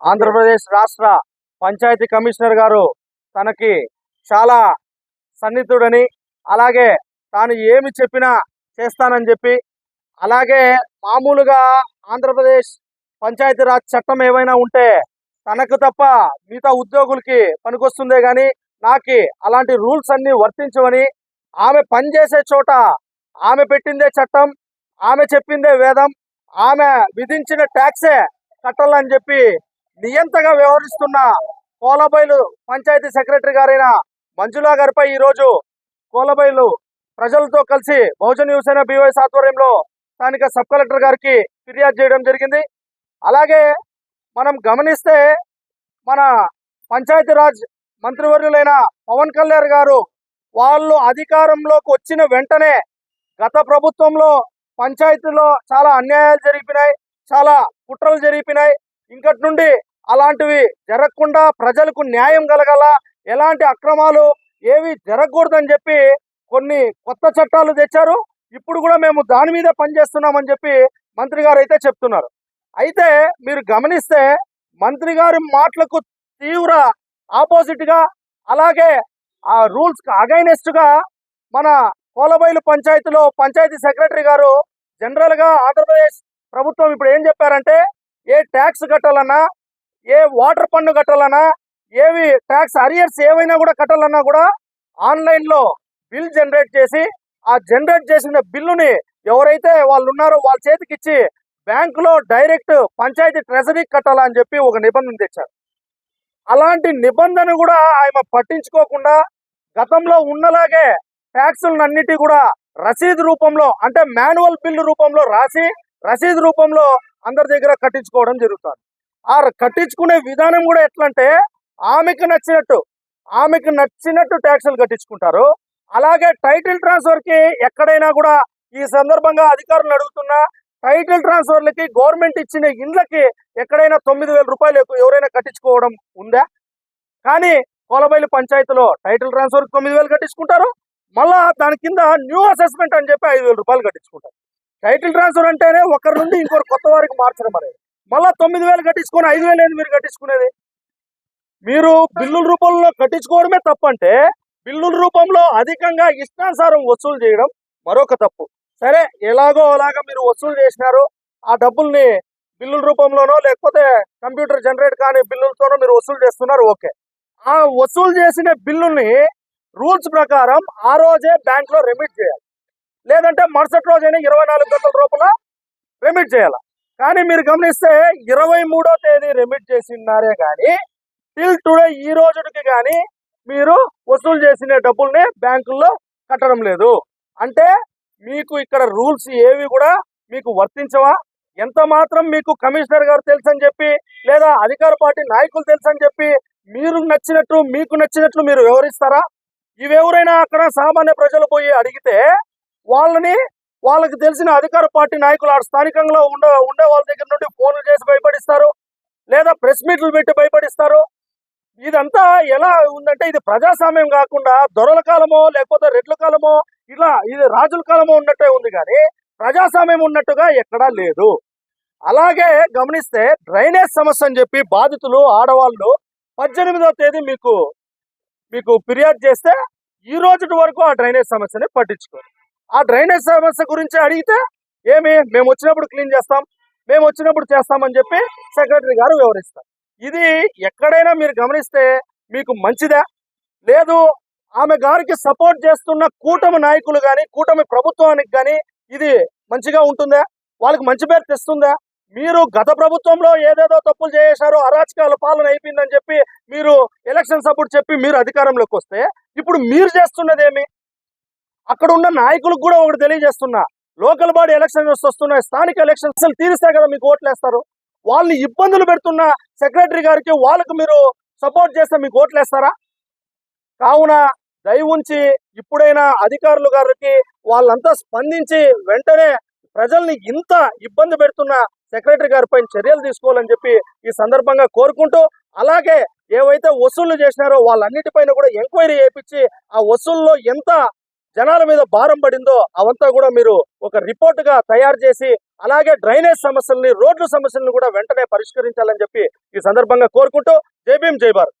ఆంధ్రప్రదేశ్ రాష్ట్ర పంచాయతీ కమిషనర్ గారు తనకి చాలా సన్నిహితుడని అలాగే తాను ఏమి చెప్పినా చేస్తానని చెప్పి అలాగే మామూలుగా ఆంధ్రప్రదేశ్ పంచాయతీరాజ్ చట్టం ఏమైనా ఉంటే తనకు తప్ప మిగతా ఉద్యోగులకి పనికొస్తుందే కానీ నాకి అలాంటి రూల్స్ అన్ని వర్తించవని ఆమె పనిచేసే చోట ఆమె పెట్టిందే చట్టం ఆమె చెప్పిందే వేదం ఆమె విధించిన ట్యాక్సే కట్టాలని చెప్పి నియంతగా వ్యవహరిస్తున్న కోలబైలు పంచాయతీ సెక్రటరీ గారైన మంజులా గారిపై ఈరోజు కోలబైలు ప్రజలతో కలిసి బహుజన్ యువసేన బీవైఎస్ ఆధ్వర్యంలో స్థానిక సబ్ కలెక్టర్ గారికి ఫిర్యాదు చేయడం జరిగింది. అలాగే మనం గమనిస్తే మన పంచాయతీరాజ్ మంత్రివర్యులైన పవన్ కళ్యాణ్ గారు వాళ్ళు అధికారంలోకి వచ్చిన వెంటనే గత ప్రభుత్వంలో పంచాయతీలో చాలా అన్యాయాలు జరిగినాయి చాలా కుట్రలు జరిగినాయి ఇంకటి నుండి అలాంటివి జరగకుండా ప్రజలకు న్యాయం కలగాల. ఎలాంటి అక్రమాలు ఏవి జరగకూడదని చెప్పి కొన్ని కొత్త చట్టాలు తెచ్చారు. ఇప్పుడు కూడా మేము దాని మీద పనిచేస్తున్నామని చెప్పి మంత్రి గారు అయితే చెప్తున్నారు. అయితే మీరు గమనిస్తే మంత్రి గారి మాటలకు తీవ్ర ఆపోజిట్గా అలాగే ఆ రూల్స్కి అగైనెస్ట్గా మన కోలబైలు పంచాయతీలో పంచాయతీ సెక్రటరీ గారు జనరల్గా ఆంధ్రప్రదేశ్ ప్రభుత్వం ఇప్పుడు ఏం చెప్పారంటే ఏ ట్యాక్స్ కట్టాలన్నా ఏ వాటర్ పన్ను కట్టాలన్నా ఏవి ట్యాక్స్ అరియర్స్ ఏవైనా కూడా కట్టాలన్నా కూడా ఆన్లైన్లో బిల్ జనరేట్ చేసి ఆ జనరేట్ చేసిన బిల్లుని ఎవరైతే వాళ్ళు ఉన్నారో వాళ్ళ చేతికి ఇచ్చి బ్యాంకులో డైరెక్ట్ పంచాయతీ ట్రెజరీకి కట్టాలని చెప్పి ఒక నిబంధన తెచ్చారు. అలాంటి నిబంధన కూడా ఆయన పట్టించుకోకుండా గతంలో ఉన్నలాగే ట్యాక్సులన్నిటి కూడా రసీదు రూపంలో అంటే మాన్యువల్ బిల్లు రూపంలో రాసి రసీదు రూపంలో అందరి దగ్గర కట్టించుకోవడం జరుగుతుంది. ఆ కట్టించుకునే విధానం కూడా ఎట్లా అంటే ఆమెకు నచ్చినట్టు ఆమెకు నచ్చినట్టు ట్యాక్సులు కట్టించుకుంటారు. అలాగే టైటిల్ ట్రాన్స్ఫర్కి ఎక్కడైనా కూడా ఈ సందర్భంగా అధికారులు అడుగుతున్నా టైటిల్ ట్రాన్స్ఫర్లకి గవర్నమెంట్ ఇచ్చిన ఇండ్లకి ఎక్కడైనా తొమ్మిది వేల రూపాయలు ఎవరైనా కట్టించుకోవడం ఉందా? కానీ కోలబైలు పంచాయతీలో టైటిల్ ట్రాన్స్ఫర్ తొమ్మిది వేలు కట్టించుకుంటారు మళ్ళా దాని కింద న్యూ అసెస్మెంట్ అని చెప్పి ఐదు వేల రూపాయలు కట్టించుకుంటారు. టైటిల్ ట్రాన్స్ఫర్ అంటేనే ఒకరి నుండి ఇంకొకరు కొత్త వారికి మార్చడం అనేది. మళ్ళా తొమ్మిది వేలు కట్టించుకొని ఐదు వేలు ఏంది మీరు కట్టించుకునేది? మీరు బిల్లుల రూపంలో కట్టించుకోవడమే తప్పంటే బిల్లుల రూపంలో అధికంగా ఇష్టానుసారం వసూలు చేయడం మరొక తప్పు. సరే ఎలాగో అలాగా మీరు వసూలు చేసినారు ఆ డబ్బుల్ని బిల్లుల రూపంలోనో లేకపోతే కంప్యూటర్ జనరేట్ కాని బిల్లులతోనో మీరు వసూలు చేస్తున్నారు ఓకే. ఆ వసూలు చేసిన బిల్లుల్ని రూల్స్ ప్రకారం ఆ రోజే బ్యాంక్లో రెమిట్ చేయాలి. లేదంటే మరుసటి రోజైనా ఇరవై నాలుగు గంటల రూపంలో రెమిట్ చేయాలి? కానీ మీరు గమనిస్తే ఇరవై మూడో తేదీ రెమిట్ చేసినారే కానీ టిల్ టుడే ఈ రోజుకి కానీ మీరు వసూలు చేసిన డబ్బుల్ని బ్యాంకుల్లో కట్టడం లేదు. అంటే మీకు ఇక్కడ రూల్స్ ఏవి కూడా మీకు వర్తించవా? ఎంత మాత్రం మీకు కమిషనర్ గారు తెలుసని చెప్పి లేదా అధికార పార్టీ నాయకులు తెలుసని చెప్పి మీరు నచ్చినట్టు మీకు నచ్చినట్లు మీరు వివరిస్తారా? ఇవెవరైనా అక్కడ సామాన్య ప్రజలు పోయి అడిగితే వాళ్ళని వాళ్ళకి తెలిసిన అధికార పార్టీ నాయకులు ఆ స్థానికంగా ఉండే ఉండే వాళ్ళ దగ్గర నుండి ఫోన్లు చేసి భయపడిస్తారు లేదా ప్రెస్ మీట్లు పెట్టి భయపడిస్తారు. ఇదంతా ఎలా ఉందంటే ఇది ప్రజాస్వామ్యం కాకుండా దొరల కాలమో లేకపోతే రెడ్ల కాలమో ఇలా ఇది రాజుల కాలమో ఉన్నట్టే ఉంది కానీ ప్రజాస్వామ్యం ఉన్నట్టుగా ఎక్కడా లేదు. అలాగే గమనిస్తే డ్రైనేజ్ సమస్య అని చెప్పి బాధితులు ఆడవాళ్ళు పద్దెనిమిదవ తేదీ మీకు మీకు ఫిర్యాదు చేస్తే ఈ రోజు వరకు ఆ డ్రైనేజ్ సమస్యని పట్టించుకోరు. ఆ డ్రైనేజ్ సమస్య గురించి అడిగితే ఏమి మేము వచ్చినప్పుడు క్లీన్ చేస్తాం మేము వచ్చినప్పుడు చేస్తామని చెప్పి సెక్రటరీ గారు వివరిస్తారు. ఇది ఎక్కడైనా మీరు గమనిస్తే మీకు మంచిదా? లేదు ఆమె గారికి సపోర్ట్ చేస్తున్న కూటమి నాయకులు కానీ కూటమి ప్రభుత్వానికి కానీ ఇది మంచిగా ఉంటుందా? వాళ్ళకి మంచి పేరు తెస్తుందా? మీరు గత ప్రభుత్వంలో ఏదేదో తప్పులు చేశారో అరాచకాల పాలన అయిపోయిందని చెప్పి మీరు ఎలక్షన్స్ అప్పుడు చెప్పి మీరు అధికారంలోకి వస్తే ఇప్పుడు మీరు చేస్తున్నదేమి? అక్కడ ఉన్న నాయకులకు కూడా ఒకటి తెలియజేస్తున్నా. లోకల్ బాడీ ఎలక్షన్స్ వస్తున్నాయి. స్థానిక ఎలక్షన్స్ తీరిస్తే కదా మీకు ఓట్లేస్తారు. వాళ్ళని ఇబ్బందులు పెడుతున్న సెక్రటరీ గారికి వాళ్ళకు మీరు సపోర్ట్ చేస్తే మీకు ఓట్లేస్తారా? కావున దయ ఉంచి ఇప్పుడైనా అధికారులు గారికి వాళ్ళంతా స్పందించి వెంటనే ప్రజల్ని ఇంత ఇబ్బంది పెడుతున్న సెక్రటరీ గారి పైన చర్యలు తీసుకోవాలని చెప్పి ఈ సందర్భంగా కోరుకుంటూ అలాగే ఏవైతే వసూళ్ళు చేసినారో వాళ్ళన్నిటిపైన కూడా ఎంక్వైరీ చేయించి ఆ వసూల్లో ఎంత జనాల మీద భారం పడిందో అవంతా కూడా మీరు ఒక రిపోర్ట్గా తయారు చేసి అలాగే డ్రైనేజ్ సమస్యల్ని రోడ్ల సమస్యలను కూడా వెంటనే పరిష్కరించాలని చెప్పి ఈ సందర్భంగా కోరుకుంటూ జై భీమ్ జై భారత్.